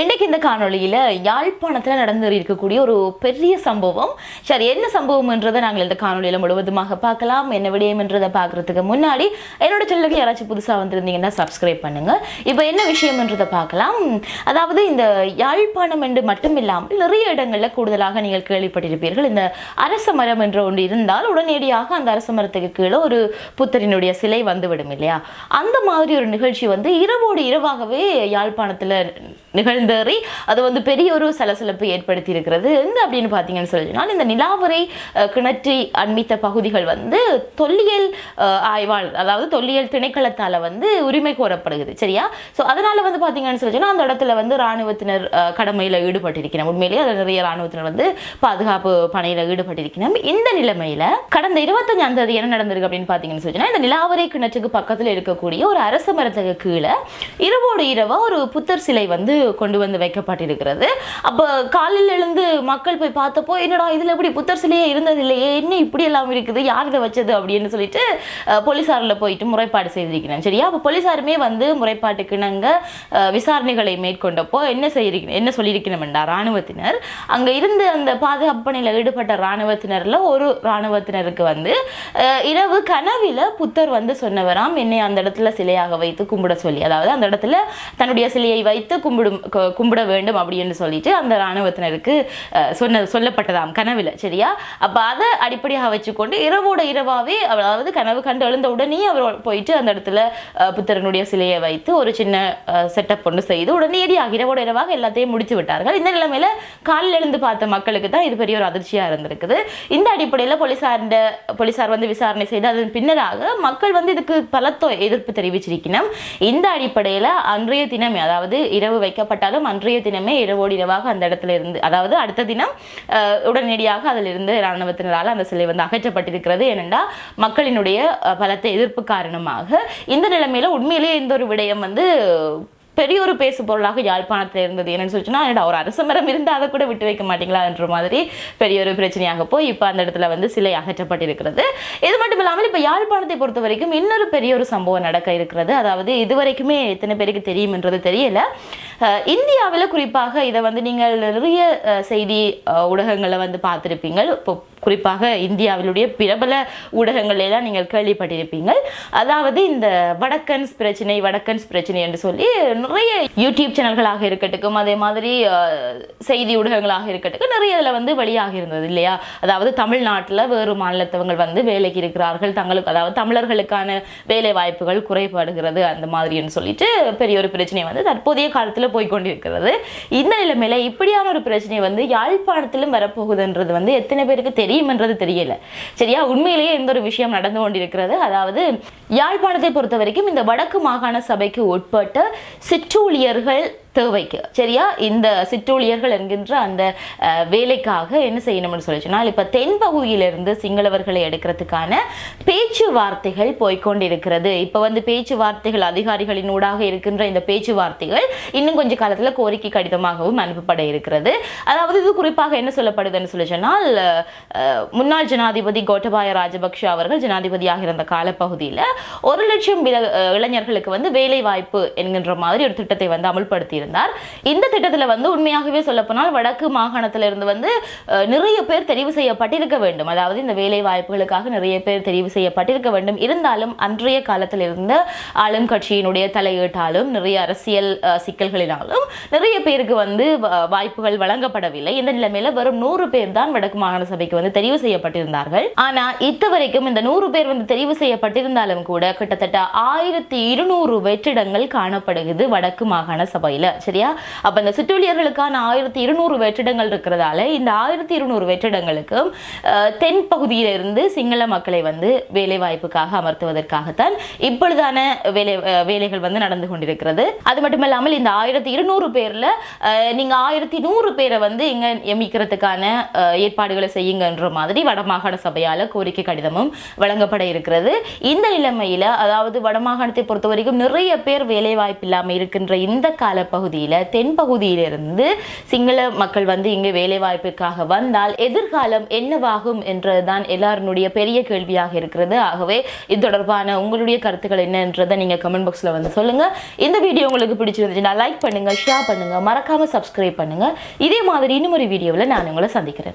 இன்னைக்கு இந்த காணொலியில் யாழ்ப்பாணத்தில் நடந்து இருக்கக்கூடிய ஒரு பெரிய சம்பவம். சரி என்ன சம்பவம்ன்றதை நாங்கள் இந்த காணொலியில் முழுவதுமாக பார்க்கலாம். என்ன விடயம்ன்றதை பார்க்கறதுக்கு முன்னாடி என்னோட சேனலுக்கு யாராச்சும் புதுசாக வந்திருந்தீங்கன்னா சப்ஸ்கிரைப் பண்ணுங்க. இப்போ என்ன விஷயம்ன்றதை பார்க்கலாம். அதாவது இந்த யாழ்ப்பாணம் என்று மட்டும் இல்லாமல் நிறைய இடங்களில் கூடுதலாக நீங்கள் கேள்விப்பட்டிருப்பீர்கள். இந்த அரச மரம் என்ற ஒன்று இருந்தால் உடனடியாக அந்த அரச மரத்துக்கு கீழே ஒரு புத்தரினுடைய சிலை வந்துவிடும் இல்லையா? அந்த மாதிரி ஒரு நிகழ்ச்சி வந்து இரவோடு இரவாகவே யாழ்ப்பாணத்தில் நிகழ்ந்து நிகழ்ந்தேறி அது வந்து பெரிய ஒரு சலசலப்பு ஏற்படுத்தி இருக்கிறது எந்த அப்படின்னு பார்த்தீங்கன்னு சொல்லினால் இந்த நிலாவரை கிணற்றி அண்மித்த பகுதிகள் வந்து தொல்லியல் ஆய்வாள் ஆய்வாளர் அதாவது தொல்லியல் திணைக்களத்தால் வந்து உரிமை கோரப்படுகிறது சரியா? ஸோ அதனால் வந்து பார்த்தீங்கன்னு சொல்லிச்சுன்னா அந்த இடத்துல வந்து ராணுவத்தினர் கடமையில் ஈடுபட்டிருக்கிறோம். உண்மையிலேயே அதில் நிறைய ராணுவத்தினர் வந்து பாதுகாப்பு பணியில் ஈடுபட்டிருக்கிறோம். இந்த நிலைமையில் கடந்த இருபத்தஞ்சாம் தேதி என்ன நடந்திருக்கு அப்படின்னு பார்த்தீங்கன்னு சொல்லிச்சுன்னா இந்த நிலாவரை கிணற்றுக்கு பக்கத்தில் இருக்கக்கூடிய ஒரு அரச மரத்துக்கு கீழே இரவோடு இரவாக ஒரு புத்தர் சிலை வந்து கொண்டு கொண்டு வந்து வைக்கப்பட்டிருக்கிறது. அப்போ காலையில் எழுந்து மக்கள் போய் பார்த்தப்போ என்னடா இதில் எப்படி புத்தர் சிலையே இருந்தது இல்லையே என்ன இப்படி எல்லாம் இருக்குது? யார் இதை வச்சது? அப்படின்னு சொல்லிட்டு போலீஸாரில் போலீசாரில் போயிட்டு முறைப்பாடு செய்திருக்கிறேன். சரியா? அப்போ போலீசாருமே வந்து முறைப்பாட்டுக்கு நாங்கள் விசாரணைகளை மேற்கொண்டப்போ என்ன செய்யிருக்கணும் என்ன சொல்லியிருக்கணும்டா ராணுவத்தினர் அங்கே இருந்து அந்த பாதுகாப்பு பணியில் ஈடுபட்ட ராணுவத்தினரில் ஒரு ராணுவத்தினருக்கு வந்து இரவு கனவில் புத்தர் வந்து சொன்னவராம் என்னை அந்த இடத்துல சிலையாக வைத்து கும்பிட சொல்லி அதாவது அந்த இடத்துல தன்னுடைய சிலையை வைத்து கும்பிடும் கும்பிட வேண்டும் அப்படின்னு சொல்லிட்டு அந்த ராணுவத்தினருக்கு சொன்ன சொல்லப்பட்டதாம் கனவில் சரியா? அப்போ அதை அடிப்படையாக வச்சுக்கொண்டு இரவோட இரவாகவே அதாவது கனவு கண்டு எழுந்த உடனே அவர் போயிட்டு அந்த இடத்துல புத்தரனுடைய சிலையை வைத்து ஒரு சின்ன செட்டப் ஒன்று செய்து உடனேடியாக இரவோட இரவாக எல்லாத்தையும் முடித்து விட்டார்கள். இந்த நிலைமையில் காலில் எழுந்து பார்த்த மக்களுக்கு தான் இது பெரிய ஒரு அதிர்ச்சியாக இருந்திருக்குது. இந்த அடிப்படையில் போலீசார் போலீசார் வந்து விசாரணை செய்து அதன் பின்னராக மக்கள் வந்து இதுக்கு பலத்தோ எதிர்ப்பு தெரிவிச்சிருக்கணும் இந்த அடிப்படையில் அன்றைய தினமே அதாவது இரவு வைக்கப்பட்டாலும் அன்றைய தினமே இரவோடு இரவாக அந்த இடத்துல இருந்து அதாவது அடுத்த தினம் உடனடியாக அதிலிருந்து இராணுவத்தினரால் அந்த சிலை வந்து அகற்றப்பட்டிருக்கிறது. ஏனென்றால் மக்களினுடைய பலத்தை பலத்த எதிர்ப்பு காரணமாக இந்த நிலைமையில உண்மையிலேயே இந்த ஒரு விடயம் வந்து பெரிய ஒரு பேசு பொருளாக யாழ்ப்பாணத்தில் இருந்தது. என்னன்னு சொல்லிச்சுன்னா ஒரு அரச மரம் இருந்தால் அதை கூட விட்டு வைக்க மாட்டீங்களான்ற மாதிரி பெரிய ஒரு பிரச்சனையாக போய் இப்போ அந்த இடத்துல வந்து சிலை அகற்றப்பட்டிருக்கிறது. இது மட்டும் இல்லாமல் இப்போ யாழ்ப்பாணத்தை பொறுத்த வரைக்கும் இன்னொரு பெரிய ஒரு சம்பவம் நடக்க இருக்கிறது. அதாவது இது வரைக்குமே எத்தனை பேருக்கு தெரியும்ன்றது தெரியல. இந்தியாவில் குறிப்பாக இதை வந்து நீங்கள் நிறைய செய்தி ஊடகங்களை வந்து பார்த்துருப்பீங்க இப்போ குறிப்பாக இந்தியாவிலுடைய பிரபல ஊடகங்களெல்லாம் நீங்கள் கேள்விப்பட்டிருப்பீங்க. அதாவது இந்த வடக்கன்ஸ் பிரச்சனை வடக்கன்ஸ் பிரச்சனை என்று சொல்லி நிறைய யூடியூப் சேனல்களாக இருக்கட்டும் அதே மாதிரி செய்தி ஊடகங்களாக இருக்கட்டும் நிறைய இதில் வந்து வெளியாக இருந்தது இல்லையா? அதாவது தமிழ்நாட்டில் வேறு மாநிலத்தவங்க வந்து வேலைக்கு இருக்கிறார்கள். தங்களுக்கு அதாவது தமிழர்களுக்கான வேலை வாய்ப்புகள் குறைபாடுகிறது அந்த மாதிரின்னு சொல்லிட்டு பெரிய ஒரு பிரச்சனை வந்து தற்போதைய காலத்தில் போய்க்கொண்டிருக்கிறது இந்த நிலைமையில் இப்படியான ஒரு பிரச்சனை வந்து யாழ்ப்பாணத்திலும் வரப்போகுதுன்றது வந்து எத்தனை பேருக்கு தெரியும்? தெரியும்ன்றது தெரியல. சரியா? உண்மையிலேயே இந்த ஒரு விஷயம் நடந்து கொண்டிருக்கிறது. அதாவது யாழ்ப்பாணத்தை பொறுத்த வரைக்கும் இந்த வடக்கு மாகாண சபைக்கு உட்பட்ட சிற்றூழியர்கள் தேவைக்கு. சரியா? இந்த சிற்றூழியர்கள் என்கின்ற அந்த வேலைக்காக என்ன செய்யணும்னு சொல்லிச்சுன்னா இப்போ தென்பகுதியிலிருந்து சிங்களவர்களை எடுக்கிறதுக்கான பேச்சுவார்த்தைகள் போய்க்கொண்டிருக்கிறது. இப்போ வந்து பேச்சுவார்த்தைகள் அதிகாரிகளின் ஊடாக இருக்கின்ற இந்த பேச்சுவார்த்தைகள் இன்னும் கொஞ்சம் காலத்தில் கோரிக்கை கடிதமாகவும் அனுப்பப்பட இருக்கிறது. அதாவது இது குறிப்பாக என்ன சொல்லப்படுதுன்னு சொல்லி சொன்னால் முன்னாள் ஜனாதிபதி கோட்டபாய ராஜபக்ஷ அவர்கள் ஜனாதிபதியாக இருந்த காலப்பகுதியில் ஒரு லட்சம் இளைஞர்களுக்கு வந்து வேலை வாய்ப்பு என்கின்ற மாதிரி ஒரு திட்டத்தை வந்து அமுல்படுத்தி சொல்லியிருந்தார் இந்த திட்டத்தில் வந்து உண்மையாகவே சொல்லப்போனால் வடக்கு மாகாணத்திலிருந்து வந்து நிறைய பேர் தெரிவு செய்யப்பட்டிருக்க வேண்டும். அதாவது இந்த வேலை வாய்ப்புகளுக்காக நிறைய பேர் தெரிவு செய்யப்பட்டிருக்க வேண்டும். இருந்தாலும் அன்றைய காலத்தில் இருந்த ஆளும் கட்சியினுடைய தலையீட்டாலும் நிறைய அரசியல் அஹ், சிக்கல்களினாலும் நிறைய பேருக்கு வந்து வ- வாய்ப்புகள் வழங்கப்படவில்லை. இந்த நிலைமையில வெறும் நூறு பேர் தான் வடக்கு மாகாண சபைக்கு வந்து தெரிவு செய்யப்பட்டிருந்தார்கள். ஆனா இதுவரைக்கும் இந்த நூறு பேர் வந்து தெரிவு செய்யப்பட்டிருந்தாலும் கூட கிட்டத்தட்ட ஆயிரத்தி இருநூறு வெற்றிடங்கள் காணப்படுகிறது வடக்கு மாகாண சபையில. சரியா? அப்ப இந்த சிற்றூழியர்களுக்கான ஆயிரத்தி இருநூறு வெற்றிடங்கள் இருக்கிறதால இந்த ஆயிரத்தி இருநூறு வெற்றிடங்களுக்கும் அஹ், தென் பகுதியிலிருந்து சிங்கள மக்களை வந்து வேலை வாய்ப்புக்காக அமர்த்துவதற்காகத்தான் இப்பொழுதான வேலை வேலைகள் வந்து நடந்து கொண்டிருக்கிறது. அது மட்டுமல்லாமல் இந்த ஆயிரத்தி இருநூறு பேர்ல நீங்க ஆயிரத்தி நூறு பேரை வந்து இங்க எமிக்கிறதுக்கான ஏற்பாடுகளை செய்யுங்கன்ற மாதிரி வடமாகாண சபையால கோரிக்கை கடிதமும் வழங்கப்பட இருக்கிறது. இந்த நிலைமையில அதாவது வடமாகாணத்தை பொறுத்த வரைக்கும் நிறைய பேர் வேலை வாய்ப்பு இருக்கின்ற இந்த காலப்பகுதி பகுதியில் தென்பகுதியிலிருந்து சிங்கள மக்கள் வந்து இங்கே வேலை வாய்ப்பிற்காக வந்தால் எதிர்காலம் என்னவாகும் என்றதுதான் எல்லாருடைய பெரிய கேள்வியாக இருக்கிறது. ஆகவே இது தொடர்பான உங்களுடைய கருத்துக்கள் என்னன்றதை நீங்கள் கமெண்ட் பாக்ஸில் வந்து சொல்லுங்கள் இந்த வீடியோ உங்களுக்கு பிடிச்சிருந்துச்சுன்னா லைக் பண்ணுங்கள் ஷேர் பண்ணுங்கள் மறக்காமல் சப்ஸ்கிரைப் பண்ணுங்கள் இதே மாதிரி இன்னும் ஒரு வீடியோவில் நான் உங்களை சந்திக்கிறேன்.